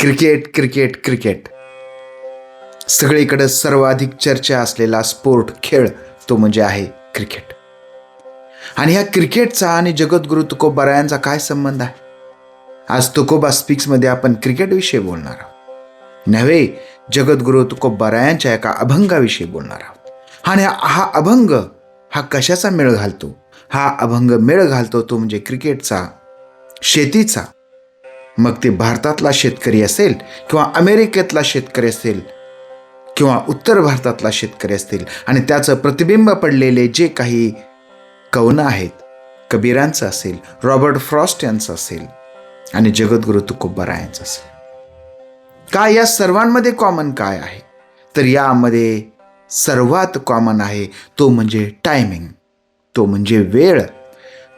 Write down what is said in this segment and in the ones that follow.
Cricket cricket cricket. सगळीकडे सर्वाधिक चर्चा असलेला स्पोर्ट खेळ तो म्हणजे आहे क्रिकेट. आणि ह्या क्रिकेटचा आणि जगद्गुरु तुकोबारायांचा काय संबंध आहे? आज तुकोबा स्पिक्समध्ये आपण क्रिकेटविषयी बोलणार आहोत. नव्हे जगद्गुरु तुकोबारायांच्या एका अभंगाविषयी बोलणार आहोत. आणि हा अभंग हा कशाचा मेळ घालतो? हा अभंग मेळ घालतो तो म्हणजे क्रिकेटचा शेतीचा मग ते भारतातला शेतकरी असेल किंवा अमेरिकेतला शेतकरी असेल किंवा उत्तर भारतातला शेतकरी असतील. आणि त्याचं प्रतिबिंब पडलेले जे काही कवनं आहेत कबीरांचं असेल रॉबर्ट फ्रॉस्ट यांचं असेल आणि जगद्गुरु तुकोबारायांचं असेल. काय या सर्वांमध्ये कॉमन काय आहे? तर यामध्ये सर्वात कॉमन आहे तो म्हणजे टायमिंग तो म्हणजे वेळ.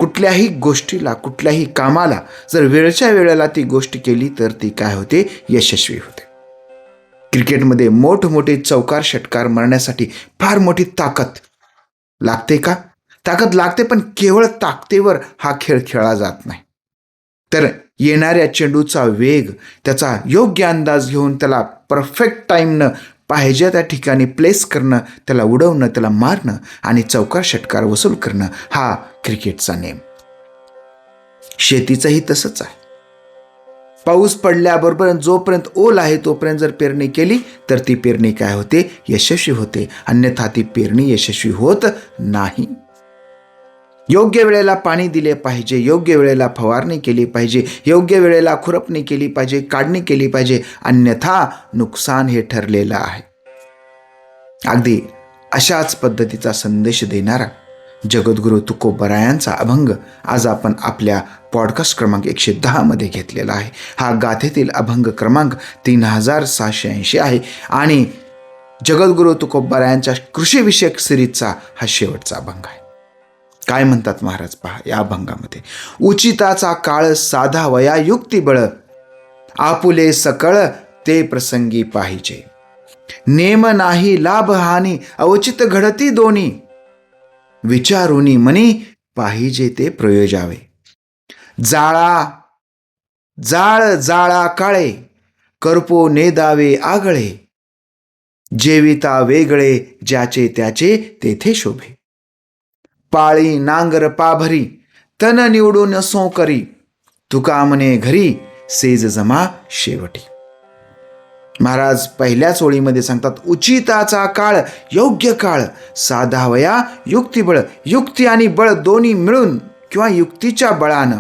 कुठल्याही गोष्टीला कुठल्याही कामाला जर वेळच्या वेळेला ती गोष्ट केली तर ती काय होते? यशस्वी होते. क्रिकेटमध्ये मोठमोठे चौकार षटकार मारण्यासाठी फार मोठी ताकद लागते का? ताकद लागते पण केवळ ताकदीवर हा खेळ खेळला जात नाही. तर येणाऱ्या चेंडूचा वेग त्याचा योग्य अंदाज घेऊन त्याला परफेक्ट टाईमनं पाहिजे त्या ठिकाणी प्लेस करणं त्याला उडवणं त्याला मारणं आणि चौकार षटकार वसूल करणं हा क्रिकेटचा नेम. शेतीचंही तसंच आहे. पाऊस पडल्याबरोबर जोपर्यंत ओल आहे तोपर्यंत जर पेरणी केली तर ती पेरणी काय होते? यशस्वी होते. अन्यथा ती पेरणी यशस्वी होत नाही. योग्य वेळेला पाणी दिले पाहिजे योग्य वेळेला फवारणी केली पाहिजे योग्य वेळेला खुरपणी केली पाहिजे काढणी केली पाहिजे अन्यथा नुकसान हे ठरलेलं आहे. अगदी अशाच पद्धतीचा संदेश देणारा जगद्गुरु तुकोबरायांचा अभंग आज आपण आपल्या पॉडकास्ट क्रमांक एकशे दहामध्ये घेतलेला आहे. हा गाथेतील अभंग क्रमांक तीन हजार सहाशे ऐंशी आहे आणि जगद्गुरु तुकोबरायांच्या कृषीविषयक सिरीजचा हा शेवटचा अभंग आहे. काय म्हणतात महाराज पहा या अभंगामध्ये. उचिताचा काळ साधा वया युक्तिबळ आपुले सकळ ते प्रसंगी पाहिजे. नेम नाही लाभ हानी अवचित घडती दोन्ही विचारुनी मनी पाहिजे ते प्रयोजावे. जाळा जाळ जाळा काळे करपो नेदावे आगळे. जेविता वेगळे ज्याचे त्याचे तेथे शोभे. पाळी नांगर पाभरी तन निवडून सो करी तुका म्हणे घरी सेज जमा शेवटी. महाराज पहिल्याच ओळीमध्ये सांगतात उचिताचा काळ योग्य काळ साधावया युक्तिबळ युक्ती आणि बळ दोन्ही मिळून किंवा युक्तीच्या बळानं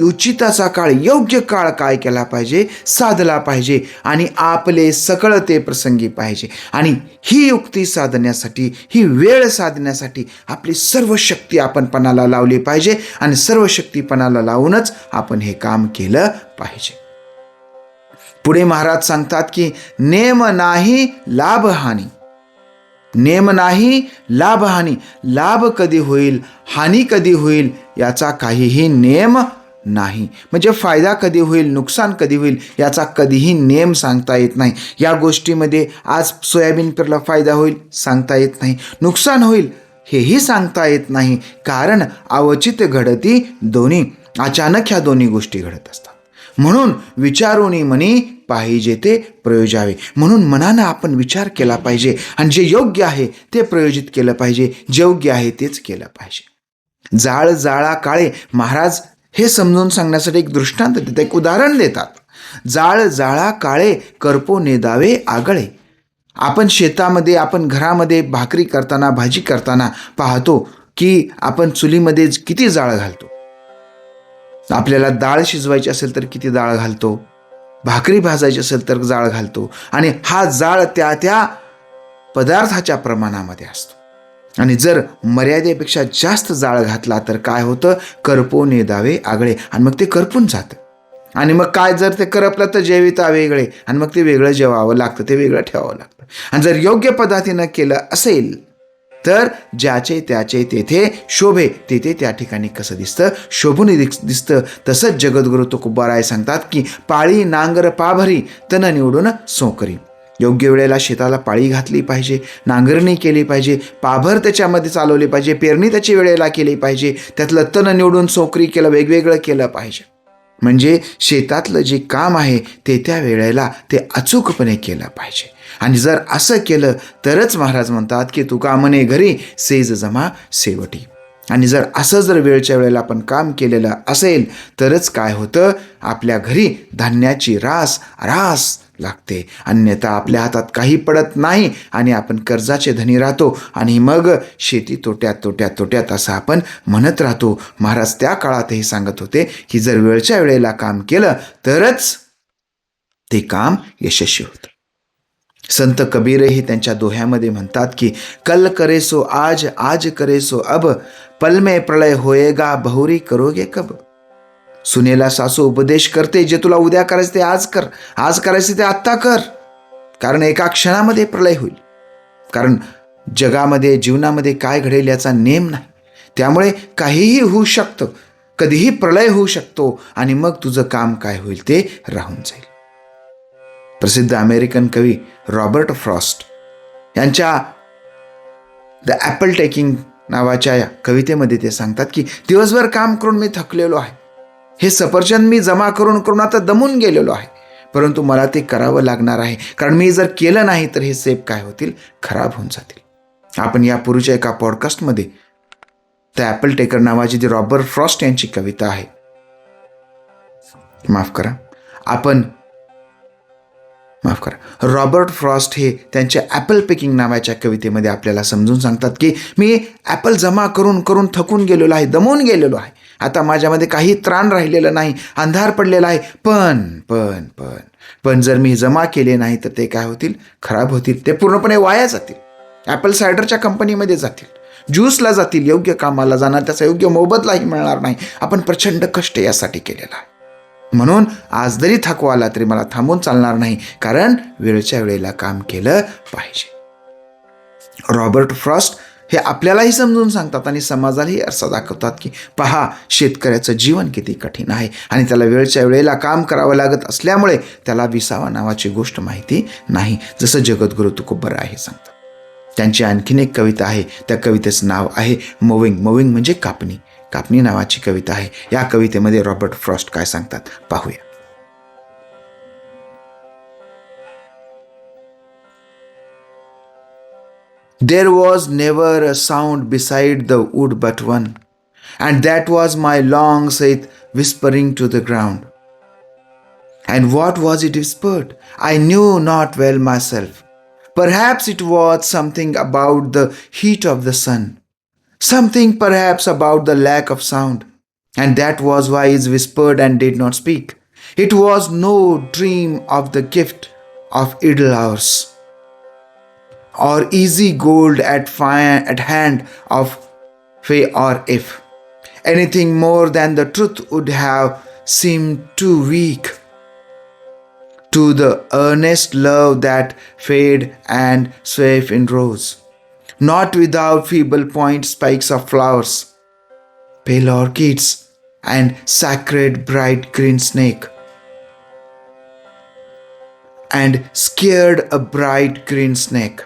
उचिताचा काळ योग्य काळ काय केला पाहिजे? साधला पाहिजे आणि आपले सकळ ते प्रसंगी पाहिजे. आणि ही युक्ती साधण्यासाठी ही वेळ साधण्यासाठी आपली सर्व शक्ती आपण पणाला लावली पाहिजे आणि सर्व शक्ती पणाला लावूनच आपण हे काम केलं पाहिजे. पुढे महाराज सांगतात की नेम नाही लाभ हानी. नेम नाही लाभ हानी. लाभ कधी होईल हानी कधी होईल याचा काहीही नेम नाही. म्हणजे फायदा कधी होईल नुकसान कधी होईल याचा कधीही नेम सांगता येत नाही. या गोष्टीमध्ये आज सोयाबीन पेरला फायदा होईल सांगता येत नाही. नुकसान होईल हेही सांगता येत नाही. कारण अवचित घडती दोन्ही अचानक ह्या दोन्ही गोष्टी घडत असतात. म्हणून विचारोनी मनी पाहिजे ते प्रयोजावे. म्हणून मनानं आपण विचार केला पाहिजे आणि जे योग्य आहे ते प्रयोजित केलं पाहिजे. जे योग्य आहे तेच केलं पाहिजे. जाळ जाळा काळे महाराज हे समजून सांगण्यासाठी एक दृष्टांत देतात एक उदाहरण देतात. जाळ जाळा काळे करपो नेदावे आगळे. आपण शेतामध्ये आपण घरामध्ये भाकरी करताना भाजी करताना पाहतो की आपण चुलीमध्ये किती जाळ घालतो. आपल्याला डाळ शिजवायची असेल तर किती डाळ घालतो? भाकरी भाजायची असेल तर जाळ घालतो. आणि हा जाळ त्या त्या पदार्थाच्या प्रमाणामध्ये असतो. आणि जर मर्यादेपेक्षा जास्त जाळ घातला तर काय होतं? करपो दावे आगळे. आणि मग ते करपून जातं. आणि मग काय जर ते करपलं तर जेविता वेगळे. आणि मग ते वेगळं जेवावं लागतं ते वेगळं ठेवावं लागतं. आणि जर योग्य पद्धतीनं केलं असेल तर ज्याचे त्याचे तेथे शोभे तेथे त्या ठिकाणी कसं दिसतं? शोभून दिस दिसतं. तसंच जगद्गुरु तुकोबाराय सांगतात की पाळी नांगर पाभरी तन निवडून सोकरी. योग्य वेळेला शेताला पाळी घातली पाहिजे नांगरणी केली पाहिजे पाभर त्याच्यामध्ये चालवली पाहिजे पेरणी त्याची वेळेला केली पाहिजे त्यातलं तण निवडून सोकरी केलं वेगवेगळं केलं पाहिजे. म्हणजे शेतातलं जे काम आहे ते त्या वेळेला ते अचूकपणे केलं पाहिजे. आणि जर असं केलं तरच महाराज म्हणतात की तुका म्हणे घरी? सेज जमा सेवटी आणि जर असं जर वेळच्या वेळेला आपण काम केलेलं असेल तरच काय होतं? आपल्या घरी धान्याची रास रास लागते. अन्यथा आपल्या हातात काही पडत नाही आणि आपण कर्जाचे धनी राहतो आणि मग शेती तोट्यात तोट्यात तोट्यात असं आपण म्हणत राहतो. महाराज त्या काळातही सांगत होते की जर वेळच्या वेळेला काम केलं तरच ते काम यशस्वी होतं. संत कबीरही त्यांच्या दोह्यामध्ये म्हणतात की कल करे सो आज आज करे सो अब पल में प्रलय होएगा बहुरी करोगे कब? सुनेला सासू उपदेश करते जे तुला उद्या करायचं ते आज कर. आज करायचं ते आत्ता कर. कारण एका क्षणामध्ये प्रलय होईल. कारण जगामध्ये जीवनामध्ये काय घडेल याचा नेम नाही. त्यामुळे काहीही होऊ शकतं. कधीही प्रलय होऊ शकतो आणि मग तुझं काम काय होईल ते राहून जाईल. प्रसिद्ध अमेरिकन कवी रॉबर्ट फ्रॉस्ट यांच्या द ॲपल टेकिंग नावाच्या या कवितेमध्ये ते सांगतात की दिवसभर काम करून मी थकलेलो आहे. हे सफरचंद मी जमा करून करून आता दमून गेलेलो आहे. परंतु मला ते करावं लागणार आहे. कारण मी जर केलं नाही तर हे सेब काय होतील? खराब होऊन जातील. आपण यापूर्वीच्या एका पॉडकास्टमध्ये त्या ॲपल टेकर नावाची जी रॉबर्ट फ्रॉस्ट यांची कविता आहे. माफ करा. आपण माफ करा. रॉबर्ट फ्रॉस्ट हे त्यांच्या ॲपल पेकिंग नावाच्या कवितेमध्ये आपल्याला समजून सांगतात की मी ॲपल जमा करून करून थकून गेलेलो आहे दमून गेलेलो आहे. आता माझ्यामध्ये काही त्राण राहिलेलं नाही अंधार पडलेला आहे. पण पण पण पण जर मी जमा केले नाही तर ते काय होतील? खराब होतील. ते पूर्णपणे वाया जातील. ॲपल सायडरच्या कंपनीमध्ये जातील. ज्यूसला जातील. योग्य कामाला जाणार. त्याचा योग्य मोबदलाही मिळणार नाही. आपण प्रचंड कष्ट यासाठी केलेला आहे. म्हणून आज जरी थकवा आला तरी मला थांबून चालणार नाही. कारण वेळच्या वेळेला काम केलं पाहिजे. रॉबर्ट फ्रॉस्ट हे आपल्यालाही समजून सांगतात आणि समाजालाही असं दाखवतात की पहा शेतकऱ्याचं जीवन किती कठीण आहे आणि त्याला वेळच्या वेळेला काम करावं लागत असल्यामुळे त्याला विसावा नावाची गोष्ट माहिती नाही. जसं जगद्गुरु तुकोबर आहे सांगतात. त्यांची आणखीन एक कविता आहे. त्या कवितेचं नाव आहे मोविंग. मोविंग म्हणजे कापणी. कापणी नावाची कविता आहे. या कवितेमध्ये रॉबर्ट फ्रॉस्ट काय सांगतात पाहूया. There was never a sound beside the wood but one, and that was my long scythe whispering to the ground. And what was it whispered? I knew not well myself. Perhaps it was something about the heat of the sun, something perhaps about the lack of sound, and that was why it whispered and did not speak. It was no dream of the gift of idle hours or easy gold at, fi- at hand of Fay or if. Anything more than the truth would have seemed too weak to the earnest love that fade and swave in rose. Not without feeble point spikes of flowers, pale orchids, and sacred bright green snake. And scared a bright green snake.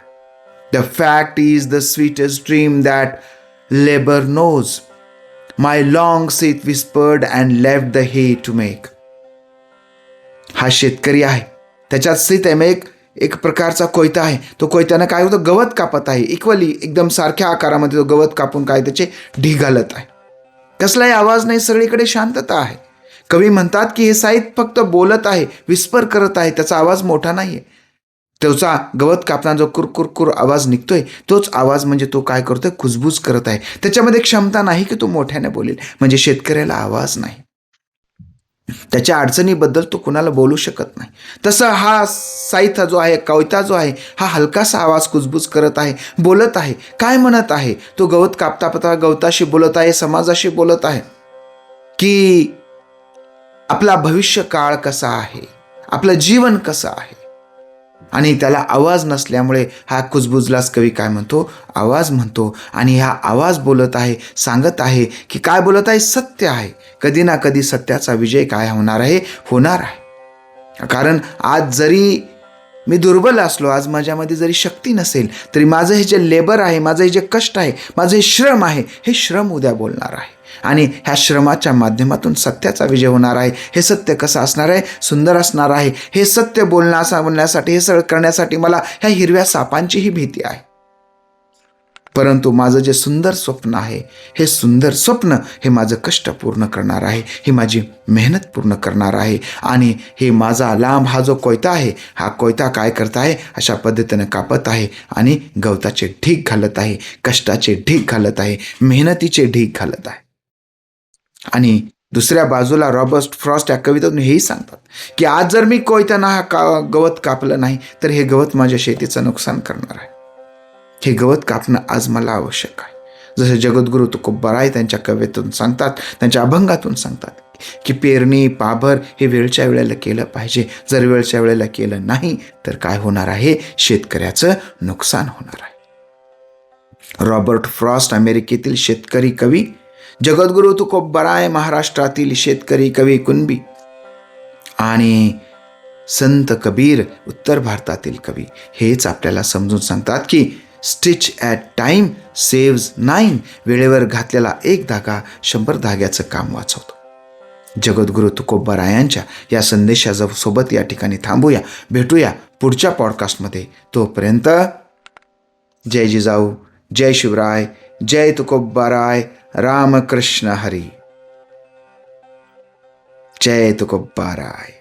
The fact is the sweetest dream that labor knows. My long seat whispered and left the hay to make. हा शेतकरी आहे. त्याच्यात सीत आहे. एक एक प्रकारचा कोयता आहे. तो कोयत्यानं काय होतं? गवत कापत आहे. इक्वली एकदम सारख्या आकारामध्ये तो गवत कापून काय त्याचे ढी घालत आहे. कसलाही आवाज नाही. सगळीकडे शांतता आहे. कवी म्हणतात की हे साहित्य फक्त बोलत आहे विस्पर करत आहे. त्याचा आवाज मोठा नाही आहे त्याचा गवत कापताना जो कुरकुर कुर आवाज निघतोय तोच आवाज म्हणजे तो काय करतोय? कुजबूज करत आहे. त्याच्यामध्ये क्षमता नाही की तो मोठ्याने बोलेल. म्हणजे शेतकऱ्याला आवाज नाही. त्याच्या अडचणीबद्दल तो कुणाला बोलू शकत नाही. तसं हा साहित्य जो आहे कविता जो आहे हा हलकासा आवाज कुजबूज करत आहे बोलत आहे. काय म्हणत आहे? तो गवत कापता पता गवताशी बोलत आहे समाजाशी बोलत आहे. की आपला भविष्य काळ कसा आहे? आपलं जीवन कसं आहे? आणि त्याला आवाज नसल्यामुळे हा कुजबुजलाच कवी काय म्हणतो? आवाज म्हणतो. आणि हा आवाज बोलत आहे सांगत आहे की काय बोलत आहे? सत्य आहे. कधी ना कधी सत्याचा विजय काय होणार आहे? होणार आहे. कारण आज जरी मी दुर्बल असलो आज माझ्यामध्ये जरी शक्ती नसेल तरी माझं हे जे लेबर आहे माझं हे जे कष्ट आहे माझं हे श्रम आहे हे श्रम उद्या बोलणार आहे. आणि ह्या श्रमाच्या माध्यमातून सत्याचा विजय होणार आहे. हे सत्य कसं असणार आहे? सुंदर असणार आहे. हे सत्य बोलण्यासा बोलण्यासाठी हे सगळं करण्यासाठी मला ह्या हिरव्या सापांचीही भीती आहे. परंतु माझं जे सुंदर स्वप्न आहे हे सुंदर स्वप्न हे माझं कष्ट पूर्ण करणार आहे. ही माझी मेहनत पूर्ण करणार आहे. आणि हे माझा लांब हा जो कोयता आहे हा कोयता काय करत आहे? अशा पद्धतीनं कापत आहे आणि गवताचे ढीक घालत आहे कष्टाचे ढीक घालत आहे मेहनतीचे ढीक घालत आहे. आणि दुसऱ्या बाजूला रॉबर्ट फ्रॉस्ट या कवितेतून हेही सांगतात की आज जर मी कोयत्यानं हा का गवत कापलं नाही तर हे गवत माझ्या शेतीचं नुकसान करणार आहे. हे गवत कापणं आज मला आवश्यक आहे. जसे जगद्गुरु तुकोबराय त्यांच्या कवितेतून सांगतात त्यांच्या अभंगातून सांगतात की पेरणी पाभर हे वेळच्या वेळेला केलं पाहिजे. जर वेळच्या वेळेला केलं नाही तर काय होणार आहे? शेतकऱ्याचं नुकसान होणार आहे. रॉबर्ट फ्रॉस्ट अमेरिकेतील शेतकरी कवी जगद्गुरु तुकोबराय महाराष्ट्रातील शेतकरी कवी कुणबी? आणि संत कबीर उत्तर भारतातील कवी. हेच आपल्याला समजून सांगतात की stitch at time saves nine वेळेवर घातलेला एक धागा शंभर धाग्याचं काम वाचवतो. जगद्गुरु तुकोबरायांच्या या संदेशाजव सोबत या ठिकाणी थांबूया. भेटूया पुढच्या पॉडकास्टमध्ये. तोपर्यंत जय जिजाऊ जय शिवराय जय तुकोबाराय रामकृष्ण हरी। जय तुकोबाराय